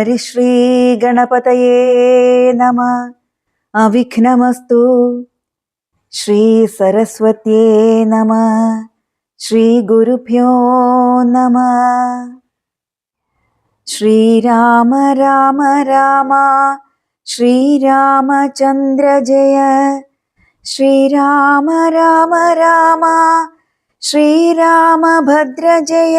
ഹരിശ്രീഗണപതയേ നമ അവിഘ്നമസ്തു ശ്രീ സരസ്വത്യേ നമ ശ്രീ ഗുരുഭ്യോ നമ ശ്രീരാമ രാമ രാമ ശ്രീരാമചന്ദ്ര ജയ ശ്രീരാമ രാമ രാമ ശ്രീരാമഭദ്ര ജയ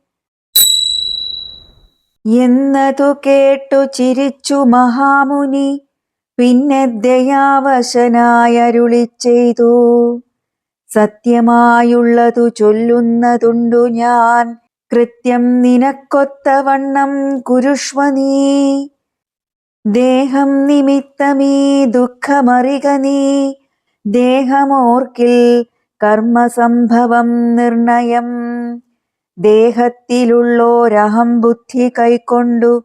എന്നതു കേട്ടു ചിരിച്ചു മഹാമുനി പിന്നെ ദയാവശനായരുളി ചെയ്തു സത്യമായുള്ളതു ചൊല്ലുന്നതുണ്ടു ഞാൻ കൃത്യം നിനക്കൊത്തവണ്ണം കുരുഷ്വ നീ ദേഹം നിമിത്തമീ ദുഃഖമറിക നീ ദേഹമോർക്കിൽ കർമ്മസംഭവം നിർണയം. ദേഹത്തിലുള്ളോരഹം ബുദ്ധി കൈക്കൊണ്ടു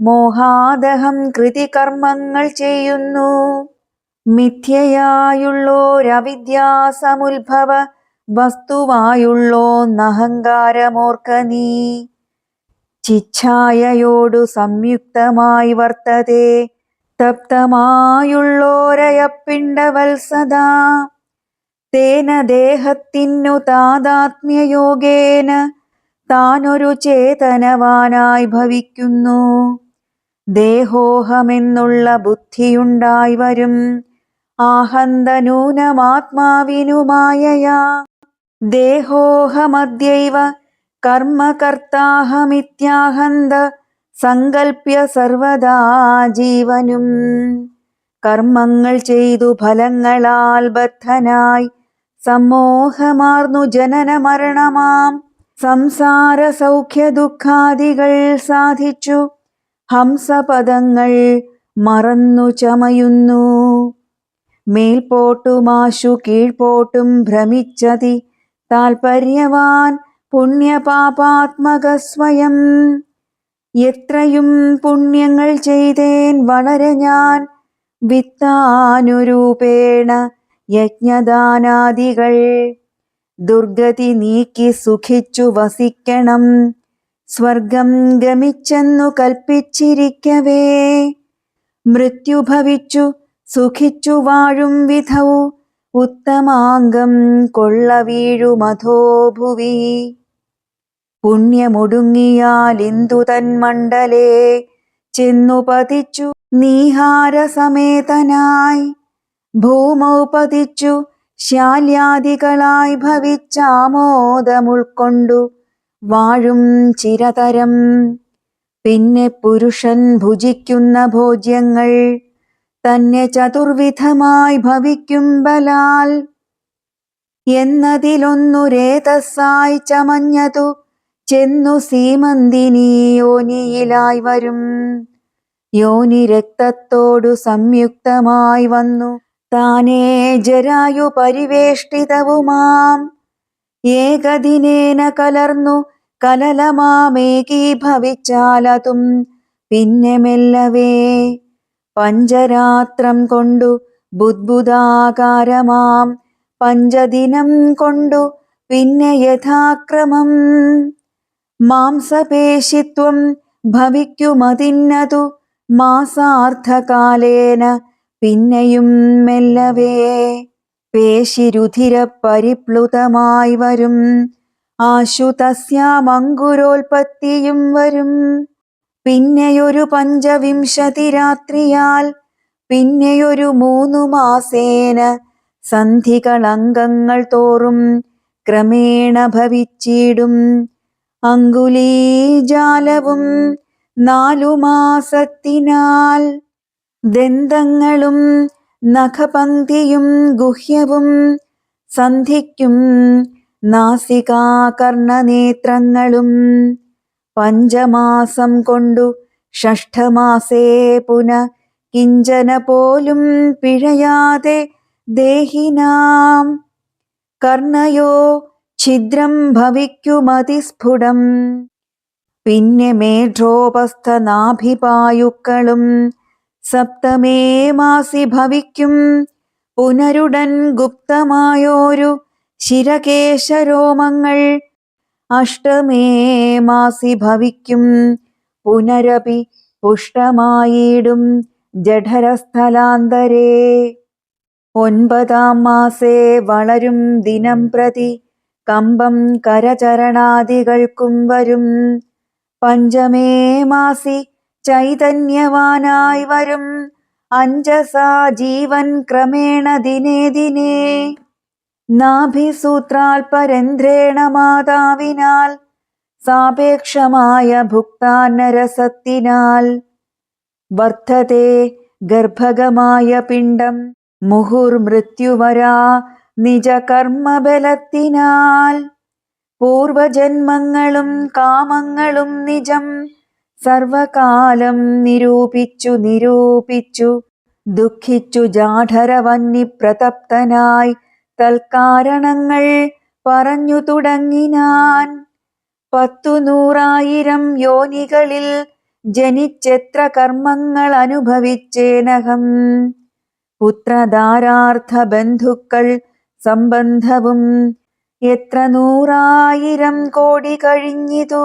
മോഹാദഹം കൃതികർമ്മങ്ങൾ ചെയ്യുന്നു. മിഥ്യയായുള്ളോരവിദ്യാസമുത്ഭവ വസ്തുവായുള്ളോ നഹങ്കാരമോർക്ക നീ. ചിച്ഛായയോടു സംയുക്തമായി വർത്തതേ. തപ്തമായുള്ളോരയപ്പിണ്ടവത്സദാ. തേന ദേഹത്തിനു താതാത്മ്യയോഗേന താനൊരു ചേതനവാനായി ഭവിക്കുന്നു. ദേഹോഹമെന്നുള്ള ബുദ്ധിയുണ്ടായി വരും. ആഹന്തനൂനമാത്മാവിനുമായയാ. ദേഹോഹമദ്യൈവ കർമ്മകർത്താഹമിത്യാഹന്ത സങ്കൽപ്യ സർവദാ ജീവനും. കർമ്മങ്ങൾ ചെയ്തു ഫലങ്ങളാൽ ബദ്ധനായി സമ്മോഹമാർന്നു ജനന മരണമാം സംസാര സൗഖ്യ ദുഃഖാദികൾ സാധിച്ചു. ഹംസപദങ്ങൾ മറന്നു ചമയുന്നു. മേൽപോട്ടുമാശു കീഴ്പോട്ടും ഭ്രമിച്ചതി താൽപര്യവാൻ പുണ്യപാപാത്മക സ്വയം എത്രയും പുണ്യങ്ങൾ ചെയ്തേൻ വളരെ ഞാൻ വിത്താനുരൂപേണ യജ്ഞദാനാദികൾ. ദുർഗതി നീക്കി സുഖിച്ചു വസിക്കണം. സ്വർഗം ഗമിച്ചെന്നു കൽപ്പിച്ചിരിക്കവേ. മൃത്യു ഭവിച്ചു സുഖിച്ചു വാഴും വിധൗ ഉത്തമാംഗം കൊള്ള വീഴുമധോഭുവി പുണ്യമൊടുങ്ങിയാൽ ഇന്ദു തന്മണ്ഡലേ ചെന്നു പതിച്ചു നീഹാരസമേതനായി. ഭൂമൗ പതിച്ചു ശാല്യാദികളായി ഭവിച്ചാമോദമുൾക്കൊണ്ടു വാഴും ചിരതരം. പിന്നെ പുരുഷൻ ഭുജിക്കുന്ന ഭോജ്യങ്ങൾ തന്നെ ചതുർവിധമായി ഭവിക്കും ബലാൽ. എന്നതിലൊന്നു രേതസ്സായി ചമഞ്ഞതു ചെന്നു സീമന്തിനി യോനിയിലായി വരും. യോനി രക്തത്തോടു സംയുക്തമായി വന്നു താനേ ജരായു പരിവേഷ്ടിതവുമാം. ഏകദിനേന കലർന്നു കലലമാമേകീഭവിച്ചാലതും പിന്നെ മെല്ലവേ. പഞ്ചരാത്രം കൊണ്ടു ബുദ്ബുദാകാരമാം. പഞ്ചദിനം കൊണ്ടു പിന്നെ യഥാക്രമം. മാംസപേശിത്വം ഭവിക്കുമതിന്നതു മാസാർത്ഥകാലേന പിന്നെയും മെല്ലവേ പേശിരുധിര പരിപ്ലുതമായി വരും. ആശുതസ്യാമങ്കുരോൽപത്തിയും വരും. പിന്നെയൊരു പഞ്ചവിംശതി രാത്രിയാൽ പിന്നെയൊരു മൂന്നു മാസേന സന്ധികളംഗങ്ങൾ തോറും ക്രമേണ ഭവിച്ചിടും. അങ്കുലീജാലവും നാലു മാസത്തിനാൽ ദന്തങ്ങളും നഖപങ്ക്തിയും ഗുഹ്യവും സന്ധിക്കും നാസികാകർണനേത്രങ്ങളും പഞ്ചമാസം കൊണ്ടു ഷഷ്ഠമാസേ പുന കിഞ്ചന പോലും പിഴയാതെ ദേഹിനാം. കർണയോ ഛിദ്രം ഭവിക്കുമതിസ്ഫുടം. പിന്നെ മേഢ്രോപസ്ഥ നാഭിപായുക്കളും സപ്തമേ മാസി ഭവിക്കും. പുനരുടൻ ഗുപ്തമായോരു ശിരകേശരോമങ്ങൾ അഷ്ടമേ മാസി ഭവിക്കും. പുനരപി പുഷ്ടമായിടും ജഠരസ്ഥലാന്തരേ. ഒൻപതാം മാസേ വളരും ദിനം പ്രതി കമ്പം കരചരണാദികൾക്കും വരും. പഞ്ചമേ മാസി ചൈതന്യവാനായി വരും. അഞ്ജസാ ജീവൻ ക്രമേണ ദിനേ ദിനേ. നാഭിസൂത്രാൽപരന്ധ്രേണ മാതാവിനാൽ സാപേക്ഷമായ ഭുക്താന്നരസത്തിനാൽ വർദ്ധത്തെ ഗർഭകമായ പിണ്ഡം മുഹുർമൃത്യുവരാ നിജകർമ്മബലത്തിനാൽ. പൂർവജന്മങ്ങളും കാമങ്ങളും നിജം സർവകാലം നിരൂപിച്ചു നിരൂപിച്ചു ദുഃഖിച്ചു ജാഠരവന്നി പ്രതപ്തനായി തൽക്കാരണങ്ങൾ പറഞ്ഞു തുടങ്ങിനാൻ. പത്തു നൂറായിരം യോനികളിൽ ജനിച്ചെത്ര കർമ്മങ്ങൾ അനുഭവിച്ചേനഹം. പുത്രധാരാർത്ഥ ബന്ധുക്കൾ സംബന്ധവും എത്ര നൂറായിരം കോടി കഴിഞ്ഞിതു.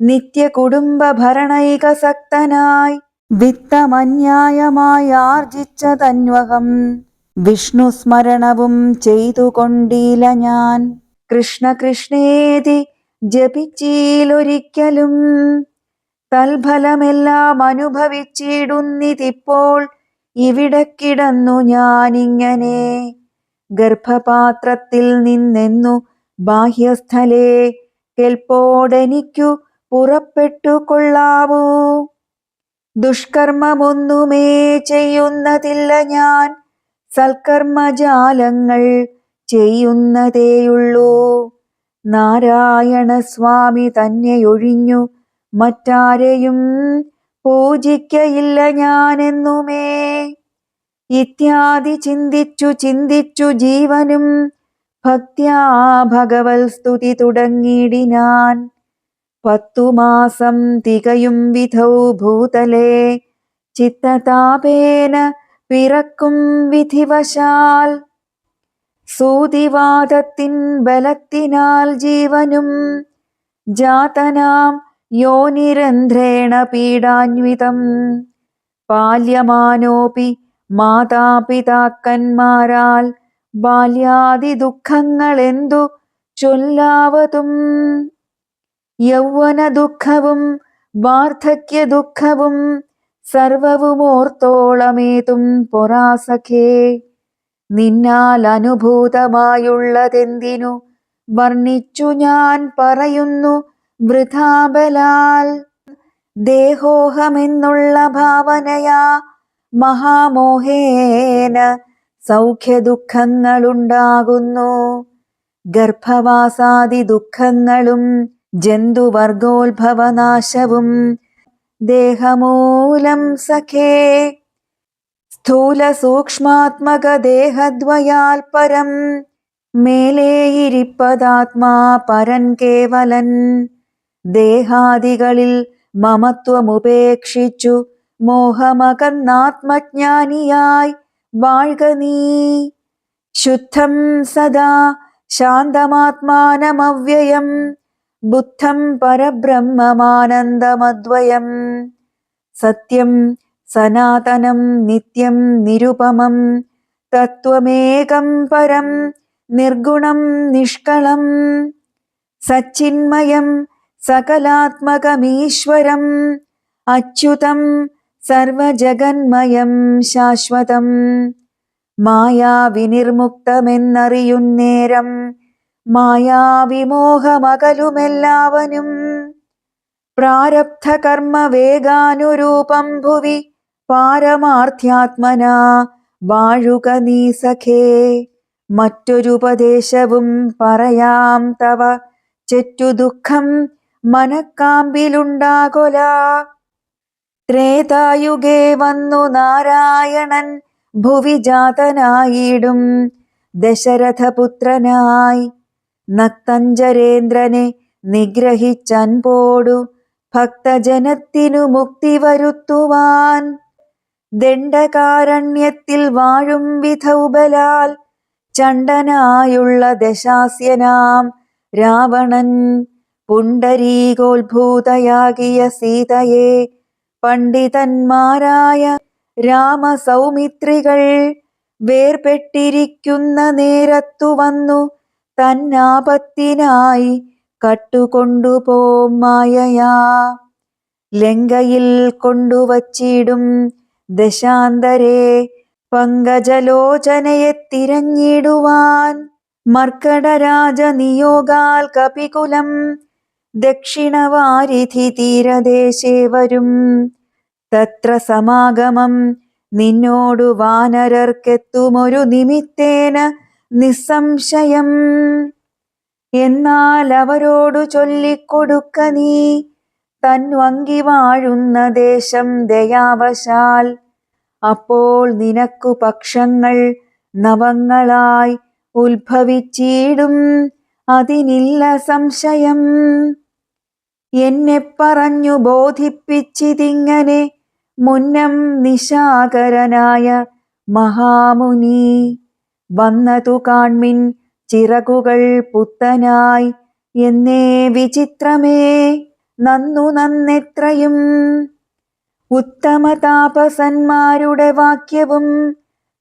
നിത്യ കുടുംബ ഭരണൈകസക്തനായി വിത്തമന്യായമായി ആർജിച്ച തന്വകം വിഷ്ണു സ്മരണവും ചെയ്തുകൊണ്ടില്ല ഞാൻ. കൃഷ്ണ കൃഷ്ണേതി ജപിച്ചീലൊരിക്കലും. തൽഫലമെല്ലാം അനുഭവിച്ചിടുന്നിതിപ്പോൾ ഇവിടെ കിടന്നു ഞാനിങ്ങനെ. ഗർഭപാത്രത്തിൽ നിന്നെന്നു ബാഹ്യസ്ഥലേ കെൽപ്പോടെനിക്കു പുറപ്പെട്ടു കൊള്ളാവൂ ദുഷ്കർമ്മമൊന്നുമേ ചെയ്യുന്നതില്ല ഞാൻ. സൽക്കർമ്മജാലങ്ങൾ ചെയ്യുന്നതേയുള്ളൂ. നാരായണ സ്വാമി തന്നെയൊഴിഞ്ഞു മറ്റാരെയും പൂജിക്കയില്ല ഞാനെന്നുമേ. ഇത്യാദി ചിന്തിച്ചു ചിന്തിച്ചു ജീവനും ഭക്ത്യാ ഭഗവത് സ്തുതി തുടങ്ങിയിടിനാൻ പത്തു മാസം തികയും വിധൗ ഭൂതലേ ചിത്തതാപേന പിറക്കും വിധിവശാൽ. സൂതിവാദത്തിൻ ബലത്തിനാൽ ജീവനും ജാതനാം യോനിരന്ധ്രേണ പീഡാന്വിതം. പാല്യമാനോപി മാതാപിതാക്കന്മാരാൽ ബാല്യാദി ദുഃഖങ്ങളെന്തു ചൊല്ലാവതും? യൗവന ദുഃഖവും വാർദ്ധക്യ ദുഃഖവും സർവവുമോർത്തോളമേതും പൊറാസഖേ. നിന്നാൽ അനുഭൂതമായുള്ളതെന്തിനു വർണിച്ചു ഞാൻ പറയുന്നു വൃഥാബലാൽ. ദേഹോഹമെന്നുള്ള ഭാവനയാ മഹാമോഹേന സൗഖ്യദുഃഖങ്ങളുണ്ടാകുന്നു. ഗർഭവാസാദി ദുഃഖങ്ങളും ജന്തുവർഗോത്ഭവനാശവും ദേഹമൂലം സഖേ. സ്ഥൂല സൂക്ഷ്മാത്മക ദേഹദ്വയാൽ പരം മേലേയിരിപ്പതാത്മാ പരൻ കേവലൻ. ദേഹാദികളിൽ മമത്വമുപേക്ഷിച്ചു മോഹമകന്നാത്മജ്ഞാനിയായി വാഴ്ക നീ. ശുദ്ധം സദാ ശാന്തമാത്മാനമവ്യയം ബുദ്ധം പരബ്രഹ്മമാനന്ദമദ്വയം. സത്യം സനാതനം നിത്യം നിരുപമം. തത്വമേകം പരം നിർഗുണം നിഷ്കളം. സച്ചിന്മയം സകലാത്മകമീശ്വരം. അച്യുതം സർവജഗന്മയം ശാശ്വതം. മായാവിനിർമുക്തമെന്നറിയുന്നേരം മായാവിമോഹമകലുമെല്ലാവനും പ്രാരബ്ധ കർമ്മ വേഗാനുരൂപം ഭുവി പാരമാർത്ഥ്യാത്മന വാഴുക നീ സഖേ. മറ്റൊരുപദേശവും പറയാം തവ. ചെറ്റു ദുഃഖം മനക്കാമ്പിലുണ്ടാകൊല. ത്രേതായുഗേ വന്നു നാരായണൻ ഭുവിജാതനായിടും ദശരഥപുത്രനായി നക്തഞ്ചരേന്ദ്രനെ നിഗ്രഹിച്ചൻപോടു ഭക്തജനത്തിനു മുക്തി വരുത്തുവാൻ ദണ്ഡകാരണ്യത്തിൽ വാഴും വിധൗബലാൽ ചണ്ടനായുള്ള ദശാസ്യനാം രാവണൻ പുണ്ടരീകോത്ഭൂതയാകിയ സീതയെ പണ്ഡിതന്മാരായ രാമസൗമിത്രികൾ വേർപെട്ടിരിക്കുന്ന നേരത്തു വന്നു. തന്നാപത്തിനായി കട്ടുകൊണ്ടുപോം മായയാ. ലങ്കയിൽ കൊണ്ടുവച്ചിടും ദശാന്തരെ പങ്കജലോചനയെ തിരഞ്ഞിടുവാൻ. മർക്കടരാജ നിയോഗാൽ കപികുലം ദക്ഷിണവാരിധി തീരദേശേ വരും. തത്ര സമാഗമം നിന്നോടു വാനരർക്കെത്തുമൊരു നിമിത്തേന നിസ്സംശയം. എന്നാൽ അവരോടു ചൊല്ലിക്കൊടുക്ക നീ. തൻവങ്കി വാഴുന്ന ദേശം ദയാവശാൽ. അപ്പോൾ നിനക്കു പക്ഷങ്ങൾ നവങ്ങളായി ഉത്ഭവിച്ചിടും. അതിനില്ല സംശയം. എന്നെ പറഞ്ഞു ബോധിപ്പിച്ചിതിങ്ങനെ മുന്നം നിശാകരനായ മഹാമുനി. വന്നതു കാൺമിൻ ചിറകുകൾ പുത്തനായി. എന്നേ വിചിത്രമേ നന്നു നന്നെത്രയും. ഉത്തമ താപസന്മാരുടെ വാക്യവും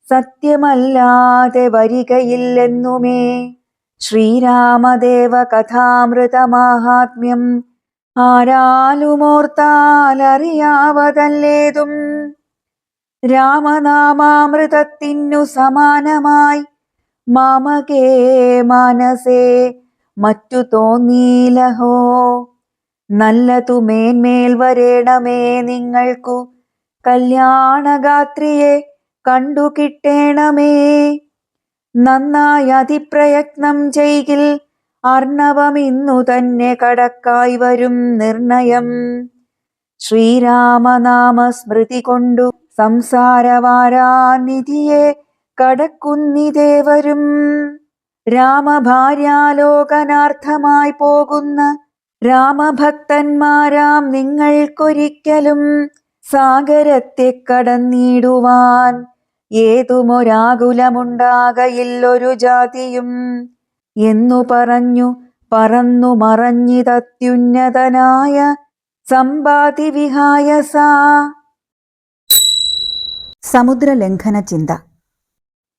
സത്യമല്ലാതെ വരികയില്ലെന്നുമേ. ശ്രീരാമദേവ കഥാമൃതമാഹാത്മ്യം ആരാലുമോർത്താലറിയാവതല്ലേതും. രാമനാമാമൃതത്തിനു സമാനമായി. മാമകേ മാനസേ മറ്റു തോന്നീലഹോ? നല്ലതു മേന്മേൽ വരേണമേ നിങ്ങൾക്കു. കല്യാണഗാത്രിയെ കണ്ടു കിട്ടേണമേ. നന്നായി അതിപ്രയത്നം ചെയ്യിൽ അർണവം ഇന്നു തന്നെ കടക്കായി വരും നിർണയം. ശ്രീരാമനാമ സ്മൃതി കൊണ്ടു സംസാരവാരാനിധിയെ കടക്കുന്നിതേവരും. രാമഭാര്യാലോകനാർത്ഥമായി പോകുന്ന രാമഭക്തന്മാരാം നിങ്ങൾക്കൊരിക്കലും സാഗരത്തെ കടന്നിടുവാൻ ഏതുമൊരാകുലമുണ്ടാകയില്ലൊരു ജാതിയും എന്നു പറഞ്ഞു പറന്നു മറഞ്ഞിതത്യുന്നതനായ സമ്പാതി വിഹായസ സമുദ്രലംഘന ചിന്ത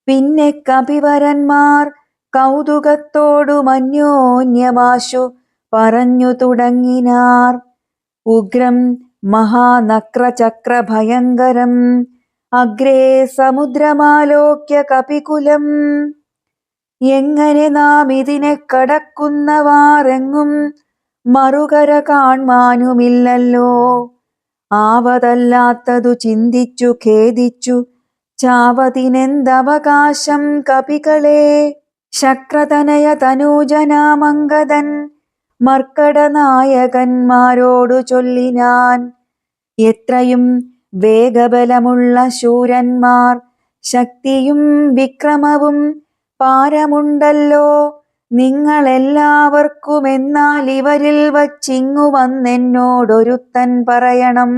പിന്നെ കപിവരന്മാർ കൗതുകത്തോടു മഞ്ഞോന്യമാശു പറഞ്ഞു തുടങ്ങിനാർ. ഉഗ്രം മഹാനക്രചക്രഭയങ്കരം അഗ്രേ സമുദ്രമാലോക്യ കപികുലം. എങ്ങനെ നാം ഇതിനെ കടക്കുന്നവാറെങ്ങും മറുകര കാൺമാനുമില്ലല്ലോ ആവതല്ലാത്തതു ചിന്തിച്ചു ഖേദിച്ചു. ചാവതിനെന്തവകാശം കപികളെ? ശക്രതനയ തനൂജനാമംഗതൻ മർക്കടനായകന്മാരോടു ചൊല്ലിനാൻ എത്രയും വേഗബലമുള്ള ശൂരന്മാർ ശക്തിയും വിക്രമവും പാരമുണ്ടല്ലോ. നിങ്ങളെല്ലാവർക്കും എന്നാൽ ഇവരിൽ വച്ചിങ്ങു വന്നെന്നോടൊരുത്തൻ പറയണം.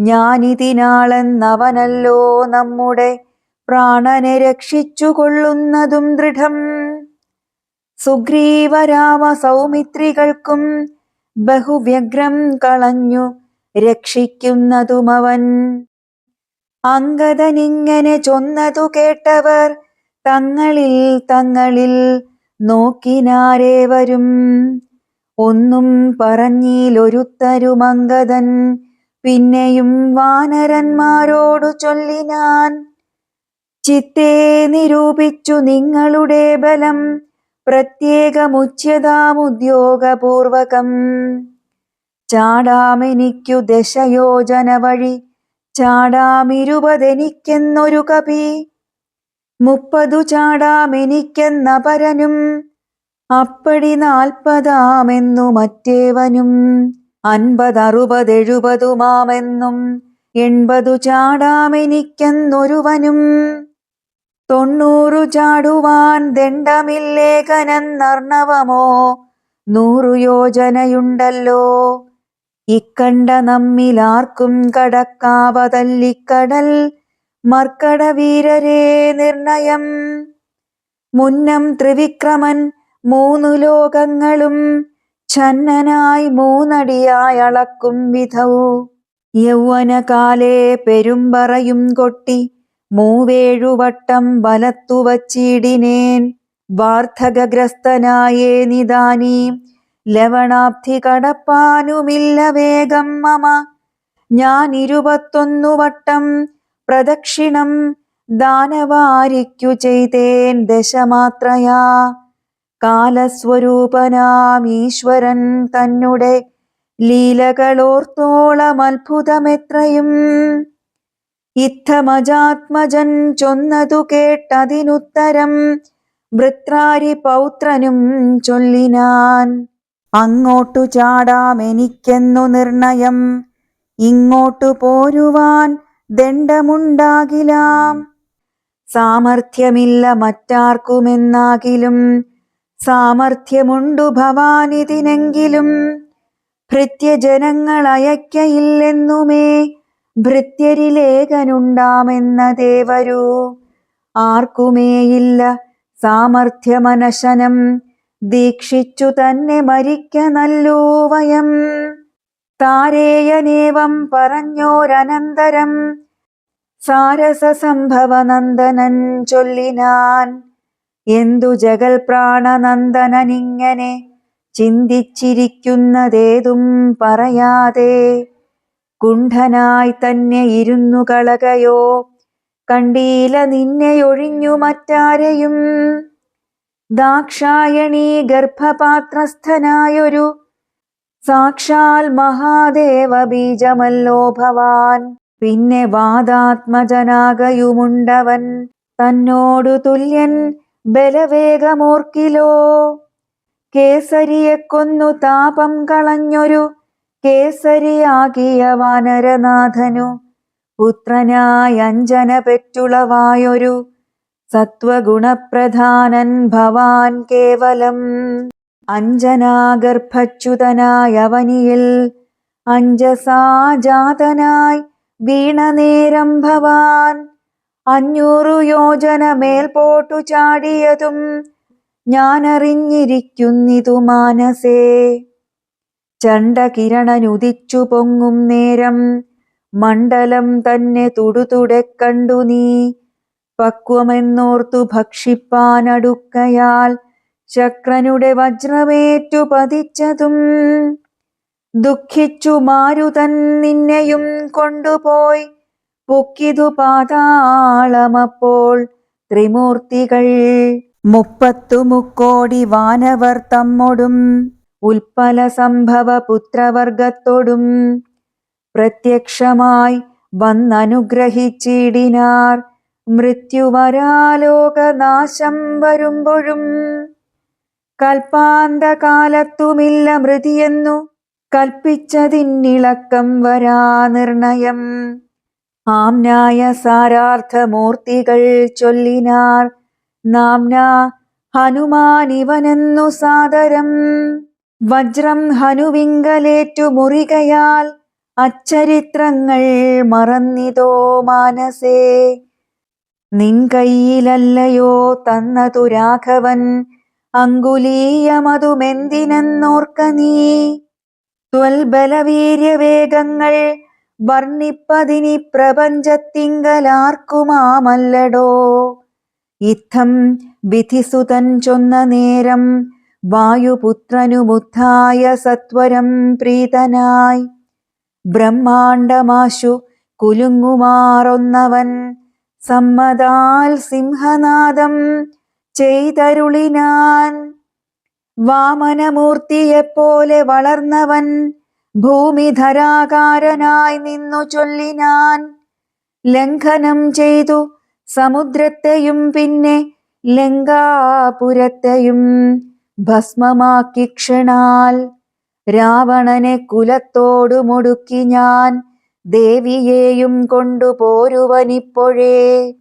ഞാനിതിനാളെന്നവനല്ലോ നമ്മുടെ പ്രാണനെ രക്ഷിച്ചു കൊള്ളുന്നതും ദൃഢം. സുഗ്രീവരാമ സൗമിത്രികൾക്കും ബഹുവ്യഗ്രം കളഞ്ഞു രക്ഷിക്കുന്നതുമവൻ. അങ്കദനിങ്ങനെ ചൊന്നതു കേട്ടവർ തങ്ങളിൽ തങ്ങളിൽ നോക്കിനാരേവരും? ഒന്നും പറഞ്ഞിലൊരുത്തരുമങ്കദൻ പിന്നെയും വാനരന്മാരോടു ചൊല്ലിനാൻ. ചിത്തേ നിരൂപിച്ചു നിങ്ങളുടെ ബലം. പ്രത്യേകമുച്യതാമുദ്യോഗപൂർവകം ചാടാമെനിക്കു ദശയോജന വഴി ചാടാമിരുപതെനിക്കെന്നൊരു കപി മുപ്പതു ചാടാമെനിക്കെന്ന പരനും അപ്പടി നാൽപ്പതാമെന്നു മറ്റേവനും അൻപതറുപതെഴുപതുമാമെന്നും എൺപതു ചാടാമെനിക്കെന്നൊരുവനും തൊണ്ണൂറു ചാടുവാൻ ദണ്ഡമില്ലേഖനെന്നർണവമോ നൂറു യോജനയുണ്ടല്ലോ ഇക്കണ്ട നമ്മിലാർക്കും കടക്കാവതല്ലിക്കടൽ മർക്കട വീരരേ നിർണയം. മുന്നം ത്രിവിക്രമൻ മൂന്നു ലോകങ്ങളും ഛന്നനായി മൂന്നടിയായി അളക്കും വിധവും. യൗവനകാലേ പെരുമ്പറയും കൊട്ടി മൂവേഴുവട്ടം വലത്തുവച്ചിടിനേൻ വാർദ്ധകഗ്രസ്തനായേ നിദാനീ ലവണാബ്ധി കടപ്പാനുമില്ല വേഗം മമ. ഞാൻ ഇരുപത്തൊന്നു വട്ടം പ്രദക്ഷിണം ദാനവാരിക്കു ചെയ്തേൻ ദശമാത്രയാ. കാലസ്വരൂപനാം ഈശ്വരൻ തന്നെ ലീലകളോർത്തോളം അത്ഭുതമെത്രയും. ഇത്തമജാത്മജൻ ചൊന്നതു കേട്ടതിനുത്തരം വൃത്രാരി പൗത്രനും ചൊല്ലിനാൻ. അങ്ങോട്ടു ചാടാമെനിക്കെന്നു നിർണയം ഇങ്ങോട്ടു പോരുവാൻ ദണ്ഡമുണ്ടാകിലാം. സാമർഥ്യമില്ല മറ്റാർക്കുമെന്നാകിലും. സാമർഥ്യമുണ്ടു ഭവാനിതിനെങ്കിലും. ഭൃത്യജനങ്ങളയക്കയില്ലെന്നുമേ ഭൃത്യരിലേകനുണ്ടാമെന്ന ഭൃത്യരിലേഖനുണ്ടാമെന്ന ദേവരു. ആർക്കുമേയില്ല സാമർഥ്യമനശനം. ദീക്ഷിച്ചു തന്നെ മരിക്ക നല്ലൂ വയം താരേയനേവം പറഞ്ഞോരനന്തരം സാരസസംഭവനന്ദനൻ ചൊല്ലിനാൻ. എന്തു ജഗൽ പ്രാണനന്ദനനിങ്ങനെ ചിന്തിച്ചിരിക്കുന്നതേതും പറയാതെ കുണ്ഠനായി തന്നെ ഇരുന്നു കളകയോ കണ്ടീല നിന്നെ ഒഴിഞ്ഞു മറ്റാരെയും. ദാക്ഷായണീ ഗർഭപാത്രസ്ഥനായൊരു സാക്ഷാൽ മഹാദേവ ബീജമല്ലോ ഭവാൻ. പിന്നെ വാദാത്മജനാകയുമുണ്ടവൻ. തന്നോടു തുല്യൻ ബലവേഗമോർക്കിലോ. കേസരിയെ കൊന്നു താപം കളഞ്ഞൊരു കേസരിയാകിയ വാനരനാഥനു. പുത്രനായ അഞ്ജന പെറ്റുളവായൊരു സത്വഗുണപ്രധാനൻ ഭവാൻ കേവലം. അഞ്ജനാഗർഭച്യുതനായവനിയിൽ അഞ്ജസാജാതനായി വീണനേരം ഭവാൻ അഞ്ഞൂറു യോജന മേൽപോട്ടു ചാടിയതും ഞാനറിഞ്ഞിരിക്കുന്നിതു മാനസേ. ചണ്ടകിരണനുദിച്ചു പൊങ്ങും നേരം മണ്ഡലം തന്നെ തുടുതുടെ കണ്ടു നീ. പക്വമെന്നോർത്തു ഭക്ഷിപ്പാനടുക്കയാൽ ശക്രനുടെ വജ്രമേറ്റു പതിച്ചതും. ദുഃഖിച്ചു മാരുതൻ നിന്നെയും കൊണ്ടുപോയി. പൊക്കിതു പാതാളമപ്പോൾ ത്രിമൂർത്തികൾ. മുപ്പത്തു മുക്കോടി വാനവർ തമ്മോടും. ഉൽപ്പല സംഭവ പുത്രവർഗത്തോടും. പ്രത്യക്ഷമായി വന്നനുഗ്രഹിച്ചിടിനാർ. മൃത്യുവരാലോകനാശം വരുമ്പോഴും. കൽപ്പാന്തകാലത്തുമില്ല മൃതിയെന്നു കൽപ്പിച്ചതിന്നിളക്കം വരാ നിർണയം. ആംനായ സാരാർത്ഥമൂർത്തികൾ ചൊല്ലിനാർ നാംന ഹനുമാനിവനെന്നു സാദരം. വജ്രം ഹനുവിങ്കലേറ്റു മുറികയാൽ അച്ചരിത്രങ്ങൾ മറന്നിതോ മാനസേ. നിൻ കയ്യിലല്ലയോ തന്നതു രാഘവൻ അങ്കുലീയമതുമെന്തിനെന്നോർക്ക നീ? ത്വൽബലവീര്യവേഗങ്ങൾ വർണിപ്പതിനി പ്രപഞ്ചത്തിങ്കലാർക്കുമാമല്ലടോ? ഇത്തം വിധിസുതൻ ചൊന്ന നേരം വായുപുത്രനുമുദ്ധായ സത്വരം പ്രീതനായി. ബ്രഹ്മാണ്ടമാശു കുലുങ്ങുമാറൊന്നവൻ സമ്മതാൽ സിംഹനാദം ചെയ്തരുളിനാൻ. വാമനമൂർത്തിയെപ്പോലെ വളർന്നവൻ ഭൂമിധരാകാരനായി നിന്നു ചൊല്ലിനാൻ. ലംഘനം ചെയ്തു സമുദ്രത്തെയും പിന്നെ ലങ്കാപുരത്തെയും ഭസ്മമാക്കി ക്ഷണാൽ. രാവണനെ കുലത്തോടു മുടുക്കി ഞാൻ ദേവിയെയും കൊണ്ടുപോരുവനിപ്പോഴേ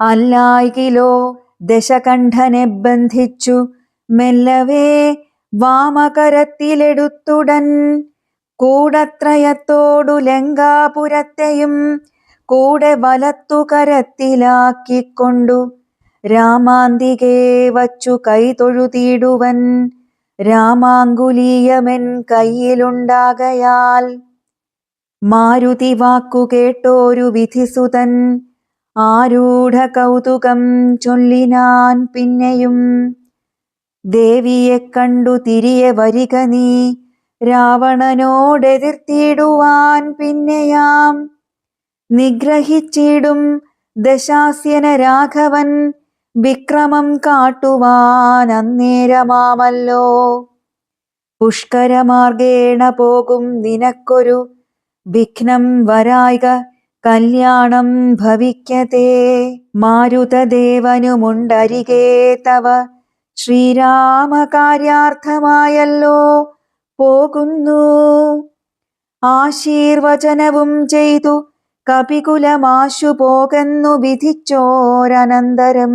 അല്ലായികിലോ ദശകണ്ഠനെ ബന്ധിച്ചു മെല്ലവേ വാമകരത്തിലെടുത്തുടൻ. കൂടത്രയത്തോടു ലങ്കാപുരത്തെയും കൂടെ വലത്തുകരത്തിലാക്കിക്കൊണ്ടു. രാമാന്തികേ വച്ചു കൈതൊഴുതിയിടുവൻ രാമാങ്കുലീയമെൻ കയ്യിലുണ്ടാകയാൽ. മാരുതി വാക്കു കേട്ടോരു വിധിസുതൻ. ആരൂഢ കൗതുകം ചൊല്ലിനാൻ പിന്നെയും. ദേവിയെ കണ്ടു തിരിയെ വരിക നീ രാവണനോടെതിർത്തിയിടുവാൻ പിന്നെയാം. നിഗ്രഹിച്ചിടും ദശാസ്യന രാഘവൻ വിക്രമം കാട്ടുവാൻ അന്നേരമാമല്ലോ. പുഷ്കരമാർഗേണ പോകും നിനക്കൊരു വിഘ്നം വരായിക കല്യാണം ഭവിക്കതേ മാരുതദേവനുമുണ്ടരികേ തവ. ശ്രീരാമകാര്യാർത്ഥമായല്ലോ പോകുന്നു. ആശീർവചനവും ചെയ്തു കപികുലമാശു പോകെന്നു വിധിച്ചോരനന്തരം.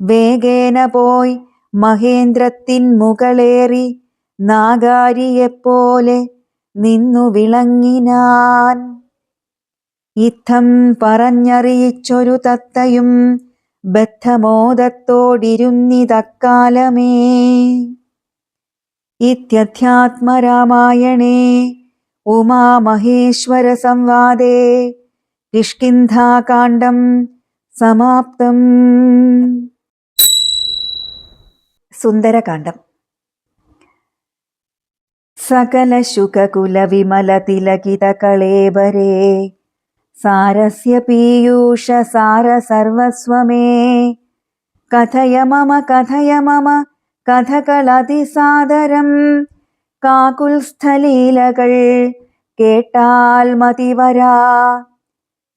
വേഗേന പോയി മഹേന്ദ്രത്തിൻ മുകളേറി നാഗാരിയെപ്പോലെ നിന്നു വിളങ്ങിനാൻ. ഇത്തം പറഞ്ഞറിയിച്ചൊരു തത്തയും ബദ്ധമോദത്തോടിരുന്നിതക്കാലമേ. ഇത്യധ്യാത്മരാമായണേ ഉമാമഹേശ്വര സംവാദേ കിഷ്കിന്ധാകാന്ഡം സമാപ്തം. സുന്ദരകാന്ഡം. സകല സാരസ്യ പീയൂഷ സാര സർവസ്വമേ. കഥയ മമ കഥയ മമ കഥകളതിസാദരം. കാകുൽസ്ഥലീലകൾ കേട്ടാൽ മതിവരാ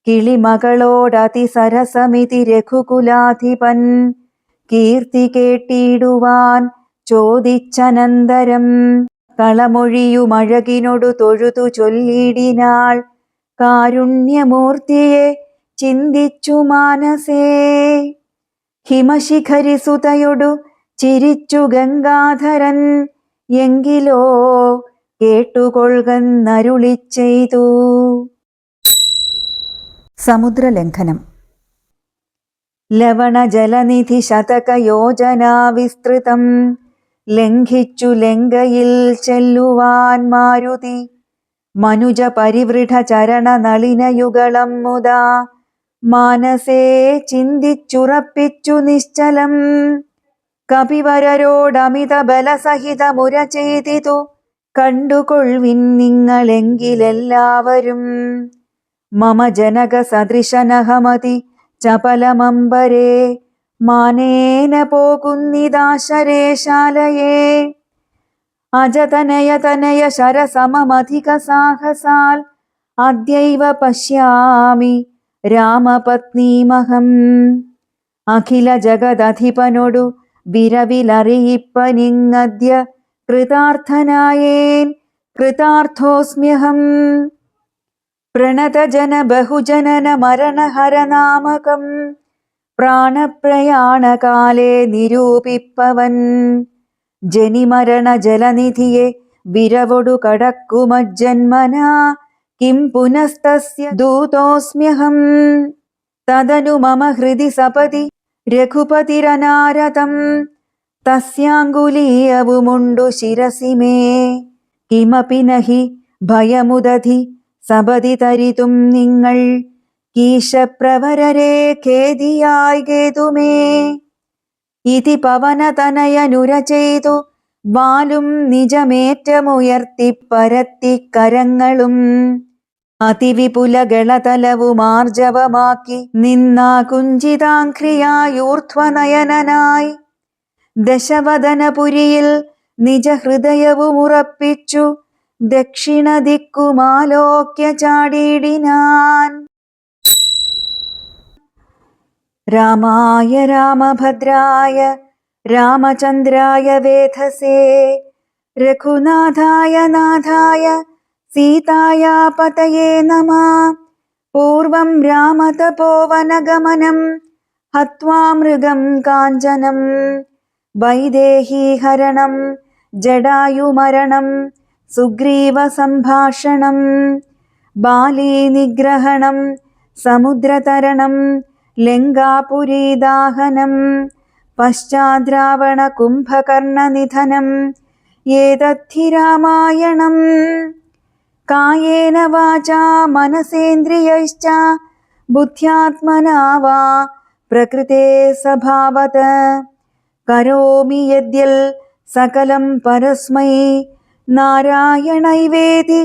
കിളിമകളോടതിസരസമിതി രഘുകുലാധിപൻ. കീർത്തി കേട്ടിടുവാൻ ചോദിച്ചനന്തരം. കളമൊഴിയുമഴകിനൊടു തൊഴുതു ചൊല്ലിടിനാൾ കാരുണ്യമൂർത്തിയെ ചിന്തിച്ചു മാനസേ. ഹിമശിഖരിസുതയൊടു ചിരിച്ചു ഗംഗാധരൻ എങ്കിലോ കേട്ടുകൊള്ളുകന്നരുളി ചെയ്തു. സമുദ്രലംഘനം. ലവണജലനിധി ശതകയോജനാ വിസ്തൃതം. ലംഘിച്ചു ലങ്കയിൽ ചെല്ലുവാൻ മാരുതി മനുജ പരിവൃഢ ചരണ നളിനയുഗളം മുതാ. മാനസേ ചിന്തിച്ചുറപ്പിച്ചു നിശ്ചലം. കപിവരരോടമിത ബലസഹിതമുര ചെയ്തിതു. കണ്ടുകൊൾവിൻ നിങ്ങളെങ്കിലെല്ലാവരും. മമ ജനക സദൃശനഹമതി ചപലമമ്പരേ. മാനേന പോകുന്നിതാശരേശാലയേ അജതനയതനയ ശരസമധിക സാഹസാൽ അദ്യൈവ പശ്യാമി രാമപത്നീമഹം. അഖില ജഗദധിപനൊടു വിരവിലറിയിപ്പനിങ്ങദ്യ കൃതാർത്ഥനായേൻ കൃതാർത്ഥോസ്മ്യഹം. പ്രണതജന ബഹുജനന മരണഹരനാമകം. പ്രാണപ്രയാണകാലേ നിരൂപിപ്പവൻ. ജനിമരണ ജലനിധിയെ വിരവൊടു കടക്കുമജ്ജന്മന. കിം പുനസ്തസ്യ ദൂതോസ്മ്യഹം. തദനു മമ ഹൃദി സപതി രഘുപതിരനാരതം. തസ്യാങ്കുലീയവുമുണ്ടു ശിരസി മേ. കിമപി നഹി ഭയമുദധി സപതി തരിതും നിങ്ങൾ. കീശപ്രവരരെ ഖേദിയായി കേതുമേ ഇതി പവനതനയനുര ചെയ്തു. വാലും നിജമേറ്റമുയർത്തി പരത്തി കരങ്ങളും അതിവിപുലകളതലവുമാർജവമാക്കി നിന്നാ കുഞ്ചിതാംഘ്രിയായൂർധ്വനയനായി ദശവദനപുരിയിൽ നിജഹൃദയവുമുറപ്പിച്ചു. ദക്ഷിണ ദിക്കുമാലോക്യ ചാടിയിടിനാൻ രാമായ രാമഭദ്രായ രാമചന്ദ്രായ വേധസേ രഘുനാഥായ നാഥായ സീതായാ പതയേ നമ. പൂർവം രാമതപോവനഗമനം ഹത്വാ മൃഗം കാഞ്ചനം വൈദേഹീഹരണം ജടായുമരണം സുഗ്രീവസംഭാഷണം ബാലീനിഗ്രഹണം സമുദ്രതരണം ലങ്കാപുരീദാഹനം പശ്ചാദ്രാവണ കുംഭകർണനിധനം ഏതദ്ധി രാമായണം കായേന വാചാ മനസേന്ദ്രിയൈശ്ച ബുദ്ധ്യാത്മനാ വാ പ്രകൃതേ സഭാവത് കരോമി യദ്യൽ സകലം പരസ്മൈ നാരായണൈവേദി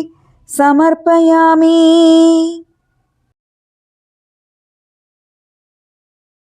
സമർപ്പയാമി.